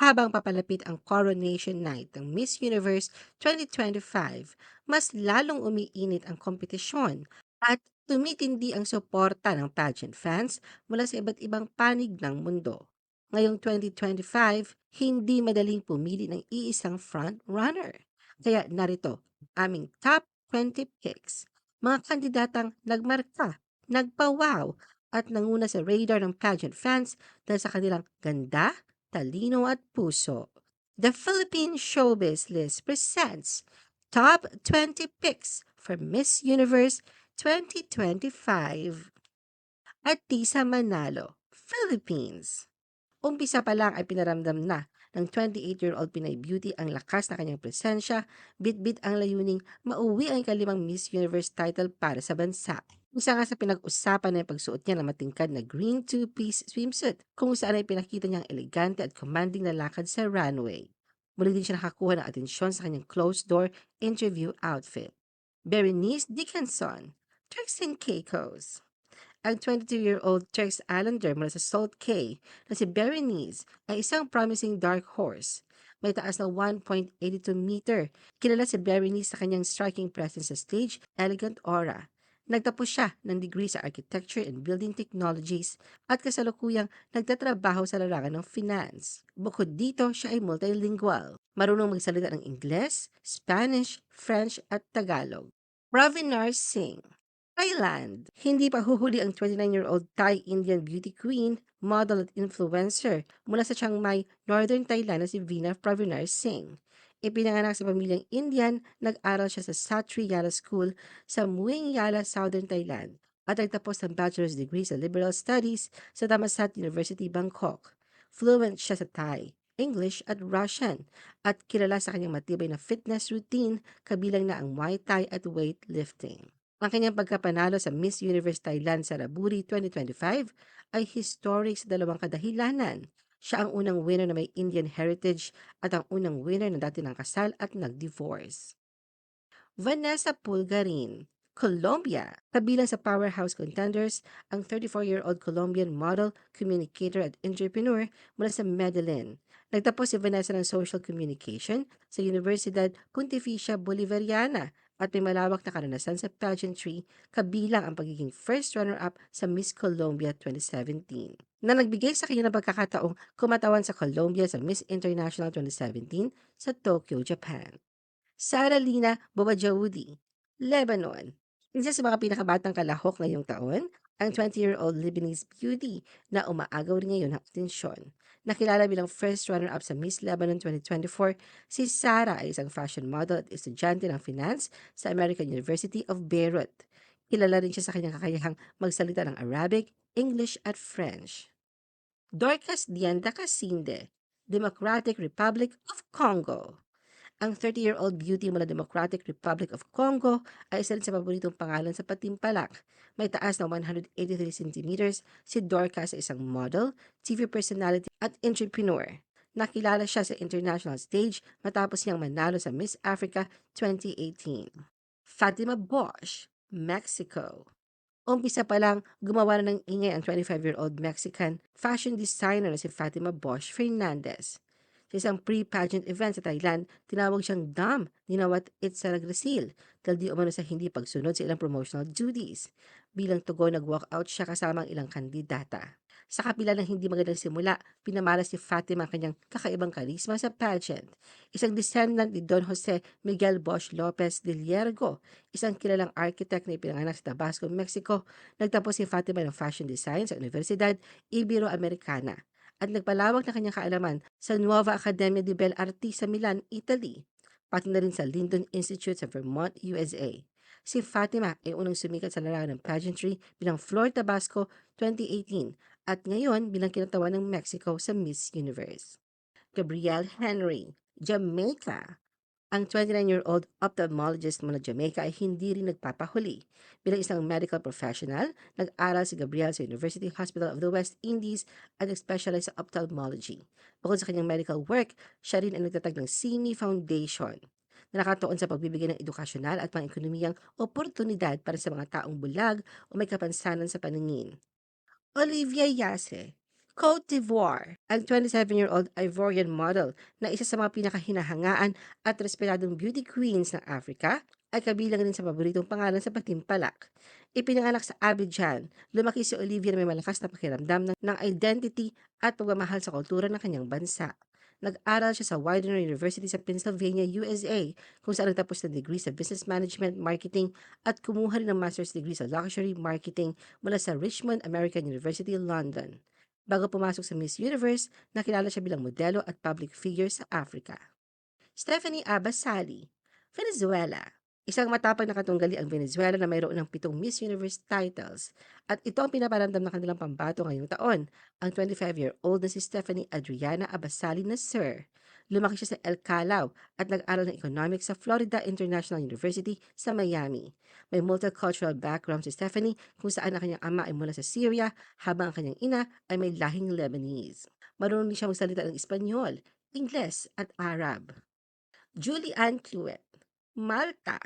Habang papalapit ang coronation night ng Miss Universe 2025, mas lalong umiinit ang kompetisyon at tumitindi ang suporta ng pageant fans mula sa iba't ibang panig ng mundo. Ngayong 2025, hindi madaling pumili ng iisang front runner. Kaya narito aming top 20 picks. Mga kandidatang nagmarka, nagpawaw, at nanguna sa radar ng pageant fans dahil sa kanilang ganda, talino at puso. The Philippine Showbiz List presents Top 20 Picks for Miss Universe 2025. At Tisa Manalo, Philippines. Umpisa pa lang ay pinaramdam na ng 28-year-old Pinay beauty ang lakas na kanyang presensya, bit-bit ang layuning mauwi ang ikalimang Miss Universe title para sa bansa. Isa nga sa pinag-usapan na yung pagsuot niya ng matingkad na green two-piece swimsuit kung saan ay pinakita niyang elegante at commanding na lakad sa runway. Muli din siya nakakuha ng atensyon sa kanyang closed-door interview outfit. Berenice Dickinson, Turks and Caicos. Ang 22-year-old Turks Islander mula sa Salt Cay na si Berenice ay isang promising dark horse. May taas na 1.82 meter. Kilala si Berenice sa kanyang striking presence sa stage, elegant aura. Nagtapos siya ng degree sa Architecture and Building Technologies at kasalukuyang nagtatrabaho sa larangan ng finance. Bukod dito, siya ay multilingual. Marunong magsalita ng Ingles, Spanish, French at Tagalog. Ravinar Singh Thailand. Hindi pa huhuli ang 29-year-old Thai Indian beauty queen, model at influencer mula sa Chiang Mai, Northern Thailand na si Veena Pravinar Singh. Ipinanganak sa pamilyang Indian, nag-aral siya sa Satri Yala School sa Muing Yala, Southern Thailand at nagtapos ng bachelor's degree sa Liberal Studies sa Thammasat University, Bangkok. Fluent siya sa Thai, English at Russian at kilala sa kanyang matibay na fitness routine kabilang na ang Muay Thai at weightlifting. Ang kanyang pagkapanalo sa Miss Universe Thailand sa Raburi 2025 ay historic sa dalawang kadahilanan. Siya ang unang winner na may Indian heritage at ang unang winner na dati ng kasal at nag-divorce. Vanessa Pulgarin, Colombia. Kabilang sa powerhouse contenders, ang 34-year-old Colombian model, communicator at entrepreneur mula sa Medellin. Nagtapos si Vanessa ng Social Communication sa Universidad Pontificia Bolivariana at may malawak na karanasan sa pageantry kabilang ang pagiging first runner-up sa Miss Colombia 2017 na nagbigay sa kanya ng pagkakataong kumatawan sa Colombia sa Miss International 2017 sa Tokyo, Japan. Sara Lina Bobajaudi, Lebanon. Isa sa mga pinakabatang kalahok ngayong taon, ang 20-year-old Lebanese beauty na umaagaw rin ngayon ng atensyon. Nakilala bilang first runner-up sa Miss Lebanon 2024, si Sarah ay isang fashion model at estudyante ng finance sa American University of Beirut. Kilala rin siya sa kanyang kakayahang magsalita ng Arabic, English at French. Dorcas Dianda Casinde, Democratic Republic of Congo. Ang 30-year-old beauty mula Democratic Republic of Congo ay isa rin sa paboritong pangalan sa patimpalak. May taas na 183 centimeters, si Dorcas ay isang model, TV personality at entrepreneur. Nakilala siya sa international stage matapos niyang manalo sa Miss Africa 2018. Fatima Bosch, Mexico. Umpisa pa lang, gumawa na ng ingay ang 25-year-old Mexican fashion designer na si Fatima Bosch Fernandez. Sa isang pre-pageant event sa Thailand, tinawag siyang Dam ni Nawat Itzaragrasil dahil di umano sa hindi pagsunod sa ilang promotional duties. Bilang tugon, nag-walk out siya kasama ang ilang kandidata. Sa kapila ng hindi magandang simula, pinamalas ni Fatima ang kanyang kakaibang karisma sa pageant. Isang descendant ni Don Jose Miguel Bosch Lopez de Liergo, isang kilalang architect na ipinanganak sa Tabasco, Mexico, nagtapos si Fatima ng fashion design sa Universidad Ibero-Americana at nagpalawak na kanyang kaalaman sa Nuova Accademia di Belle Arti sa Milan, Italy, pati na rin sa Lyndon Institute sa Vermont, USA. Si Fatima ay unang sumikat sa larangan ng pageantry bilang Flor Tabasco 2018 at ngayon bilang kinatawan ng Mexico sa Miss Universe. Gabrielle Henry, Jamaica. Ang 29-year-old ophthalmologist mula Jamaica ay hindi rin nagpapahuli. Bilang isang medical professional, nag-aral si Gabriel sa University Hospital of the West Indies at nag-specialize sa ophthalmology. Bukod sa kanyang medical work, siya rin ang nagtatag ng CIMI Foundation na nakatuon sa pagbibigay ng edukasyonal at pang-ekonomiyang oportunidad para sa mga taong bulag o may kapansanan sa paningin. Olivia Yase, Cote d'Ivoire, ang 27-year-old Ivorian model na isa sa mga pinakahinahangaan at respetadong beauty queens ng Africa ay kabilang rin sa paboritong pangalan sa patimpalak. Ipinanganak sa Abidjan, lumaki si Olivia na may malakas na pakiramdam ng, ng identity at pagmamahal sa kultura ng kanyang bansa. Nag-aral siya sa Widener University sa Pennsylvania, USA, kung saan nagtapos ng degree sa Business Management Marketing at kumuha rin ng master's degree sa Luxury Marketing mula sa Richmond American University, London. Bago pumasok sa Miss Universe, nakilala siya bilang modelo at public figure sa Africa. Stephanie Abasali, Venezuela. Isang matapang na katunggali ang Venezuela na mayroon ng pitong Miss Universe titles at ito ang pinaparamdam ng kanilang pambato ngayong taon, ang 25-year-old na si Stephanie Adriana Abasali Nasser. Lumaki siya sa El Calao at nag-aral ng economics sa Florida International University sa Miami. May multicultural background si Stephanie kung saan ang kanyang ama ay mula sa Syria habang ang kanyang ina ay may lahing Lebanese. Marunong din siya magsalita ng Espanyol, Ingles at Arab. Julie Ann Cluet, Malta.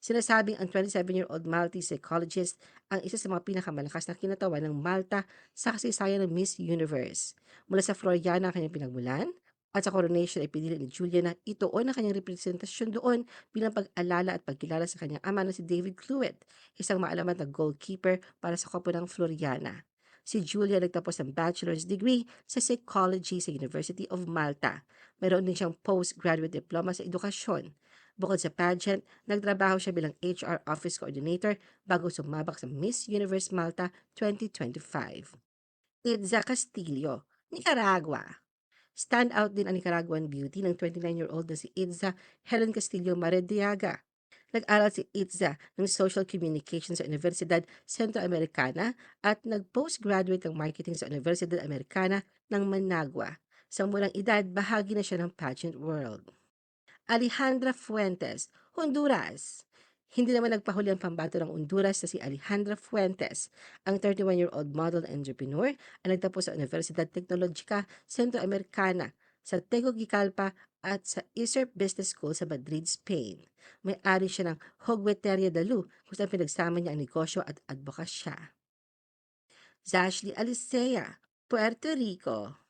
Sinasabing ang 27-year-old Maltese psychologist ang isa sa mga pinakamalakas na kinatawan ng Malta sa kasaysayan ng Miss Universe. Mula sa Floriana ang kanyang pinagmulan, at sa coronation ay pinili ni Julia na ituon ang kanyang representasyon doon bilang pag-alala at pagkilala sa kanyang ama na si David Cluet, isang maalamat na goalkeeper para sa kopo ng Floriana. Si Julia nagtapos ng bachelor's degree sa psychology sa University of Malta. Mayroon din siyang postgraduate diploma sa edukasyon. Bukod sa pageant, nagtrabaho siya bilang HR Office Coordinator bago sumabak sa Miss Universe Malta 2025. Itza Castillo, Nicaragua. Standout din ang Nicaraguan beauty ng 29-year-old na si Itza Helen Castillo Marediaga. Nag-aral si Itza ng Social Communication sa Universidad Centroamericana at nag-postgraduate ng marketing sa Universidad Americana ng Managua. Sa murang edad, bahagi na siya ng pageant world. Alejandra Fuentes, Honduras. Hindi naman nagpahuli ang pambato ng Honduras na si Alejandra Fuentes. Ang 31-year-old model and entrepreneur ay nagtapos sa Universidad Tecnologica Centroamericana sa Tegucigalpa at sa ISERP Business School sa Madrid, Spain. May-ari siya ng Hogueteria Dalu kung saan pinagsama niya ang negosyo at advokasya. Zashley Alicea, Puerto Rico.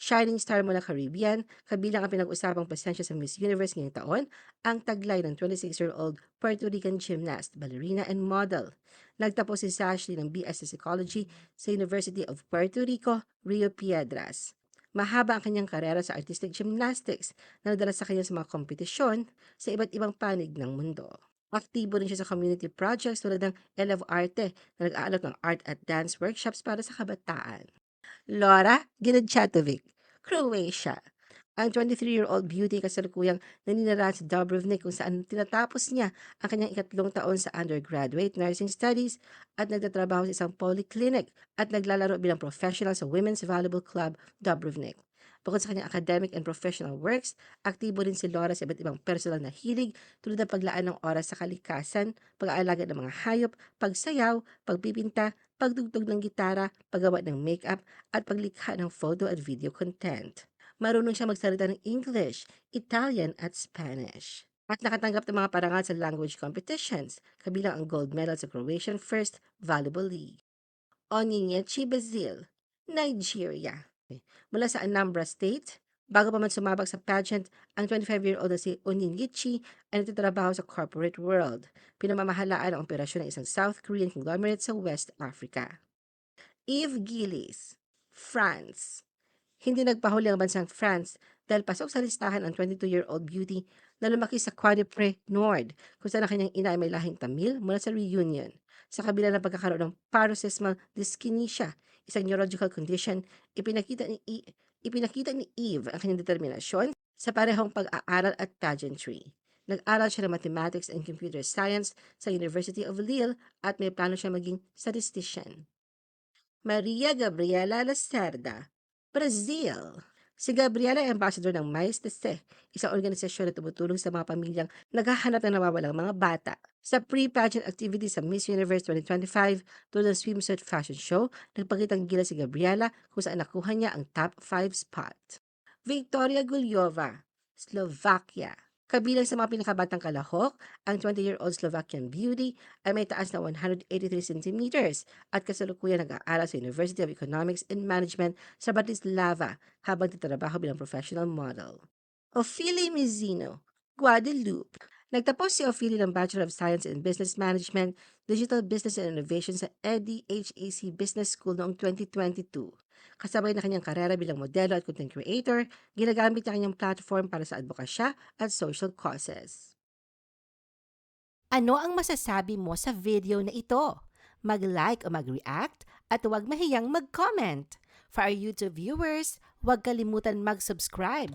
Shining star mula Caribbean, kabilang ang pinag-usapang presensya sa Miss Universe ngayong taon, ang taglay ng 26-year-old Puerto Rican gymnast, ballerina and model. Nagtapos si Ashley ng BS sa Psychology sa University of Puerto Rico, Rio Piedras. Mahaba ang kanyang karera sa artistic gymnastics na nadala sa kanya sa mga kompetisyon sa iba't ibang panig ng mundo. Aktibo rin siya sa community projects tulad ng Elev Arte na nag-aalok ng art at dance workshops para sa kabataan. Laura Ginadchatovic, Croatia. Ang 23-year-old beauty kasalukuyang naninirahan sa Dubrovnik kung saan tinatapos niya ang kanyang ikatlong taon sa undergraduate nursing studies at nagtatrabaho sa isang polyclinic at naglalaro bilang professional sa Women's Volleyball Club Dubrovnik. Bukod sa kanyang academic and professional works, aktibo rin si Laura sa iba't ibang personal na hilig tulad ng paglaan ng oras sa kalikasan, pag-aalaga ng mga hayop, pagsayaw, pagpipinta, pagdugtog ng gitara, paggawa ng makeup, at paglikha ng photo at video content. Marunong siya magsalita ng English, Italian at Spanish. At nakatanggap ng mga parangal sa language competitions, kabilang ang gold medal sa Croatian First Volleyball League. Onyinyechi Bazil, Nigeria. Mula sa Anambra State, bago pa man sumabak sa pageant, ang 25-year-old na si Onyinyechi ay nagtatrabaho sa corporate world. Pinamamahalaan ang operasyon ng isang South Korean conglomerate sa West Africa. Eve Gillis, France. Hindi nagpahuli ang bansang France dahil pasok sa listahan ang 22-year-old beauty na lumaki sa Quadripre Nord kung saan ang kanyang ina ay may lahing Tamil mula sa Reunion. Sa kabila ng pagkakaroon ng paroxysmal dyskinesia, isang neurological condition, ipinakita ni, I- ipinakita ni Eve ang kanyang determinasyon sa parehong pag-aaral at pageantry. Nag-aral siya ng mathematics and computer science sa University of Lille at may plano siya maging statistician. Maria Gabriela Lacerda, Brazil. Si Gabriela ay ambassador ng Mais de Se, isang organisasyon na tumutulong sa mga pamilyang naghahanap ng nawawalang mga bata. Sa pre-pageant activities sa Miss Universe 2025, tulad ng swimsuit fashion show, nagpakitang gila si Gabriela kung saan nakuha niya ang top 5 spot. Victoria Gulyova, Slovakia. Kabilang sa mga pinakabatang kalahok, ang 20-year-old Slovakian beauty ay may taas na 183 centimeters at kasalukuyan nag-aaral sa University of Economics and Management sa Bratislava habang titrabaho bilang professional model. Ophelia Mizzino, Guadalupe. Nagtapos si Ophelia ng Bachelor of Science in Business Management, Digital Business and Innovation sa EDHAC Business School noong 2022. Kasabay na kanyang karera bilang modelo at content creator, ginagamit niya kanyang platform para sa advokasya at social causes. Ano ang masasabi mo sa video na ito? Mag-like o mag-react at huwag mahiyang mag-comment. For our YouTube viewers, huwag kalimutan mag-subscribe